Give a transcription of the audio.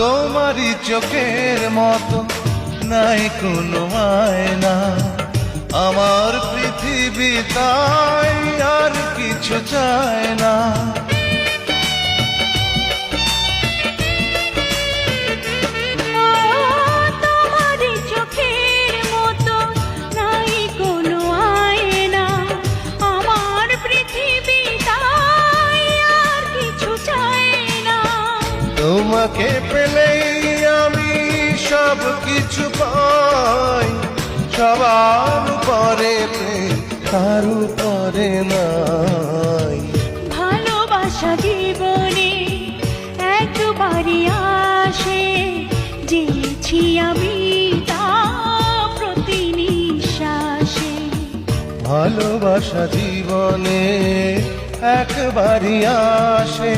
তোমারই চোখের মতো নাই কোনো আয়না। আমার পৃথিবী তাই আর কিছু চায় না। তোমাকে পেলেই আমি সব কিছু পাই। সবার পরে তার উপরে নাই? ভালোবাসা জীবনে একবারই আসে জেনেছি আমি তা প্রতি নিঃশ্বাসে ভালোবাসা জীবনে একবারই আসে।